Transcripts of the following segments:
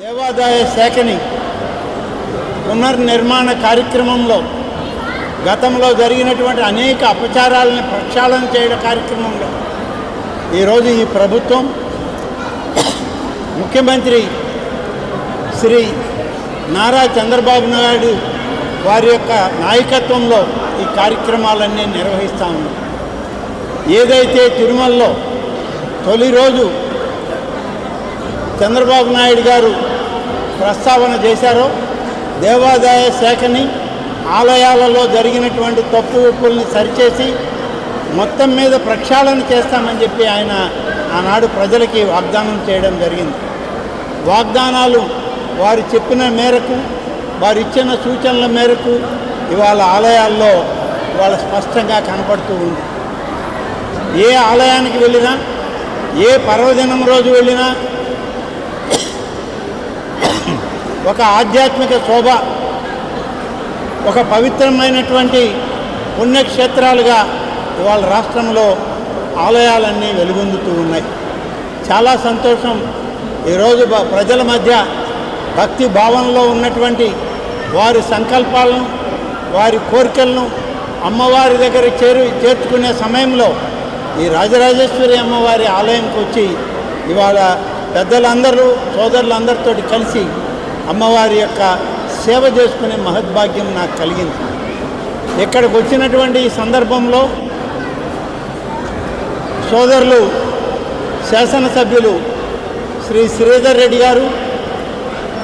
దేవాదాయ శాఖని పునర్నిర్మాణ కార్యక్రమంలో గతంలో జరిగినటువంటి అనేక అపచారాలను ప్రక్షాళన చేయడం కార్యక్రమంలో ఈరోజు ఈ ప్రభుత్వం ముఖ్యమంత్రి శ్రీ నారా చంద్రబాబు నాయుడు వారి యొక్క నాయకత్వంలో ఈ కార్యక్రమాలన్నీ నిర్వహిస్తూ ఉన్నాం. ఏదైతే తిరుమలలో తొలి రోజు చంద్రబాబు నాయుడు గారు ప్రస్తావన చేశారో. దేవాదాయ శాఖని ఆలయాలలో జరిగినటువంటి తప్పు ఒప్పుల్ని సరిచేసి మొత్తం మీద ప్రక్షాళన చేస్తామని చెప్పి ఆయన ఆనాడు ప్రజలకి వాగ్దానం చేయడం జరిగింది. వాగ్దానాలు వారు చెప్పిన మేరకు వారు ఇచ్చిన సూచనల మేరకు ఇవాళ ఆలయాల్లో ఇవాళ స్పష్టంగా కనపడుతూ ఉంది. ఏ ఆలయానికి వెళ్ళినా ఏ పర్వదినం రోజు వెళ్ళినా ఒక ఆధ్యాత్మిక శోభ ఒక పవిత్రమైనటువంటి పుణ్యక్షేత్రాలుగా ఇవాళ రాష్ట్రంలో ఆలయాలన్నీ వెలుగొందుతూ ఉన్నాయి. చాలా సంతోషం. ఈరోజు ప్రజల మధ్య భక్తి భావనలో ఉన్నటువంటి వారి సంకల్పాలను వారి కోరికలను అమ్మవారి దగ్గర చేరు చేర్చుకునే సమయంలో ఈ రాజరాజేశ్వరి అమ్మవారి ఆలయంకి వచ్చి ఇవాళ పెద్దలందరూ సోదరులందరితో కలిసి అమ్మవారి యొక్క సేవ చేసుకునే మహద్భాగ్యం నాకు కలిగింది. ఇక్కడికి వచ్చినటువంటి ఈ సందర్భంలో సోదరులు శాసనసభ్యులు శ్రీ శ్రీధర్ రెడ్డి గారు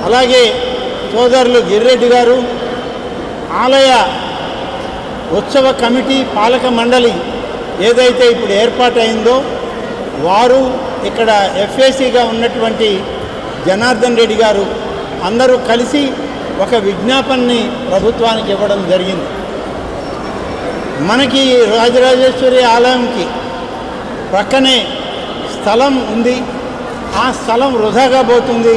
అలాగే సోదరులు గిరిరెడ్డి గారు ఆలయ ఉత్సవ కమిటీ పాలక మండలి ఏదైతే ఇప్పుడు ఏర్పాటైందో వారు ఇక్కడ ఎఫ్ఏసీగా ఉన్నటువంటి జనార్దన్ రెడ్డి గారు అందరూ కలిసి ఒక విజ్ఞాపనని ప్రభుత్వానికి ఇవ్వడం జరిగింది. మనకి రాజరాజేశ్వరి ఆలయంకి ప్రక్కనే స్థలం ఉంది. ఆ స్థలం వృధాగా పోతుంది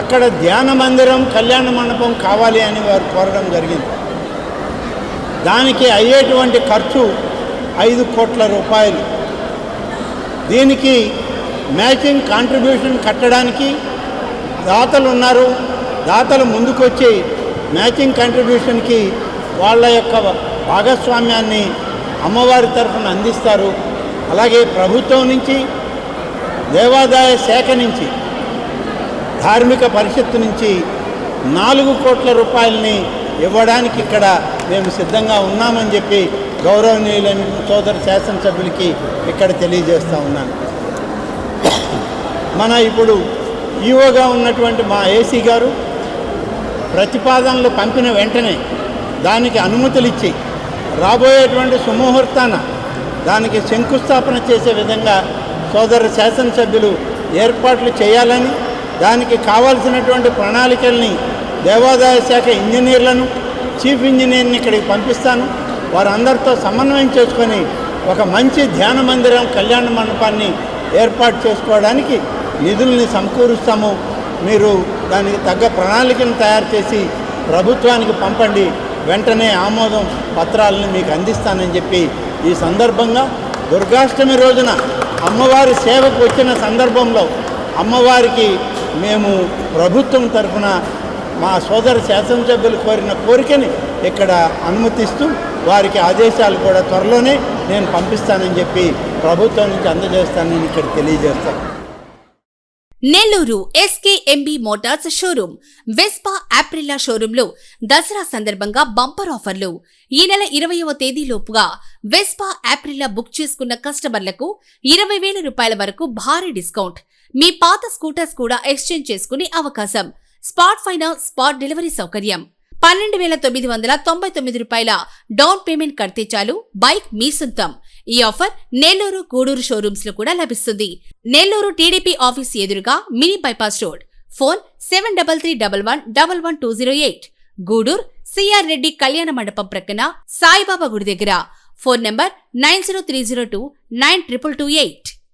అక్కడ ధ్యాన మందిరం కళ్యాణ మండపం కావాలి అని వారు కోరడం జరిగింది. దానికి అయ్యేటువంటి ఖర్చు ఐదు కోట్ల రూపాయలు. దీనికి మ్యాచింగ్ కాంట్రిబ్యూషన్ కట్టడానికి దాతలు ఉన్నారు. దాతలు ముందుకొచ్చి మ్యాచింగ్ కంట్రిబ్యూషన్కి వాళ్ళ యొక్క భాగస్వామ్యాన్ని అమ్మవారి తరఫున అందిస్తారు. అలాగే ప్రభుత్వం నుంచి దేవాదాయ శాఖ నుంచి ధార్మిక పరిషత్తు నుంచి నాలుగు కోట్ల రూపాయలని ఇవ్వడానికి ఇక్కడ మేము సిద్ధంగా ఉన్నామని చెప్పి గౌరవనీయులైన సోదర శాసనసభ్యులకి ఇక్కడ తెలియజేస్తూ ఉన్నాను. మన ఇప్పుడు ఈవోగా ఉన్నటువంటి మా ఏసీ గారు ప్రతిపాదనలు పంపిన వెంటనే దానికి అనుమతులు ఇచ్చి రాబోయేటువంటి సుముహూర్తాన దానికి శంకుస్థాపన చేసే విధంగా సోదర శాసనసభ్యులు ఏర్పాట్లు చేయాలని దానికి కావాల్సినటువంటి ప్రణాళికల్ని దేవాదాయ శాఖ ఇంజనీర్లను చీఫ్ ఇంజనీర్ని ఇక్కడికి పంపిస్తాను. వారందరితో సమన్వయం చేసుకొని ఒక మంచి ధ్యాన మందిరం కళ్యాణ మండపాన్ని ఏర్పాటు చేసుకోవడానికి నిధుల్ని సమకూరుస్తాము. మీరు దానికి తగ్గ ప్రణాళికను తయారు చేసి ప్రభుత్వానికి పంపండి. వెంటనే ఆమోదం పత్రాలను మీకు అందిస్తానని చెప్పి ఈ సందర్భంగా దుర్గాష్టమి రోజున అమ్మవారి సేవకు వచ్చిన సందర్భంలో అమ్మవారికి మేము ప్రభుత్వం తరఫున మా సోదర శాసనసభ్యులు కోరిన కోరికని ఇక్కడ అనుమతిస్తూ వారికి ఆదేశాలు కూడా త్వరలోనే నేను పంపిస్తానని చెప్పి ప్రభుత్వం నుంచి అందజేస్తానని ఇక్కడ తెలియజేస్తాను. Nellore SKMB motors showroom Vespa Aprilia షోరూంలో దసరా సందర్భంగా బంపర్ ఆఫర్లు. ఈ నెల ఇరవయవ తేదీలోపుగా వెస్పా ఆప్రిలా బుక్ చేసుకున్న కస్టమర్లకు ఇరవై వేల రూపాయల వరకు భారీ డిస్కౌంట్. మీ పాత స్కూటర్స్ కూడా ఎక్స్చేంజ్ చేసుకునే అవకాశం. స్పాట్ ఫైనాన్స్ స్పాట్ డెలివరీ సౌకర్యం. పన్నెండు వేల తొమ్మిది వందల తొంభై తొమ్మిది రూపాయల డౌన్ పేమెంట్ కడితే చాలు. బైక్ మీ సొంతం. ఈ ఆఫర్ నెల్లూరు గూడూరు షోరూమ్స్లో కూడా లభిస్తుంది. నెల్లూరు టీడీపీ ఆఫీస్ ఎదురుగా mini bypass road. Phone seven double three double one double one two zero eight. Gudur CR Reddy కళ్యాణ మండపం ప్రక్కన సాయిబాబా గుడి దగ్గర. Phone number nine zero three zero two nine triple two eight.